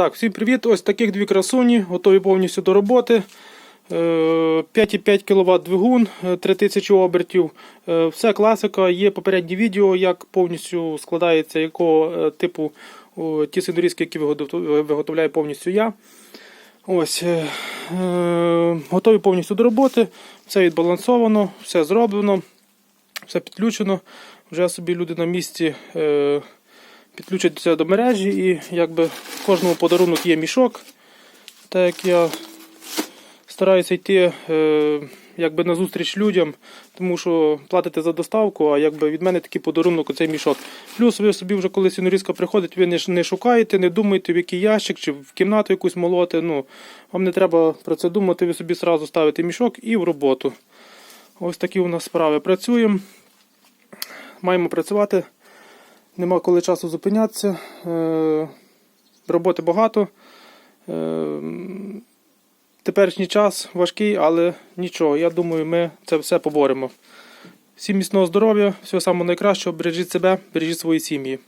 Так, всім привіт! Ось таких дві красуні, готові повністю до роботи. Е, 5,5 кВт двигун, е, 3000 обертів. Е, Все класика. Є попереднє відео, як повністю складається, якого е, типу ті синорізки, які виготовляю повністю я. Ось, е, е, готові повністю до роботи. Все відбалансовано, все зроблено, все підключено. Вже собі люди на місці. Підключаться до мережі і якби в кожному подарунок є мішок. Так як я стараюся йти е, якби на зустріч людям, тому що платите за доставку, а якби від мене такий подарунок оцей мішок. Плюс ви собі вже коли сінорізка приходить, ви не, шукаєте, не думаєте, в який ящик чи в кімнату якусь молоти. Ну, вам не треба про це думати, ви собі одразу ставите мішок і в роботу. Ось такі у нас справи. Працюємо. Маємо працювати. Нема коли часу зупинятися. Е, роботи багато. Е, теперішній час важкий, але нічого. Я думаю, ми це все поборемо. Всім міцного здоров'я, всього самого найкращого, бережіть себе, бережіть свої сім'ї.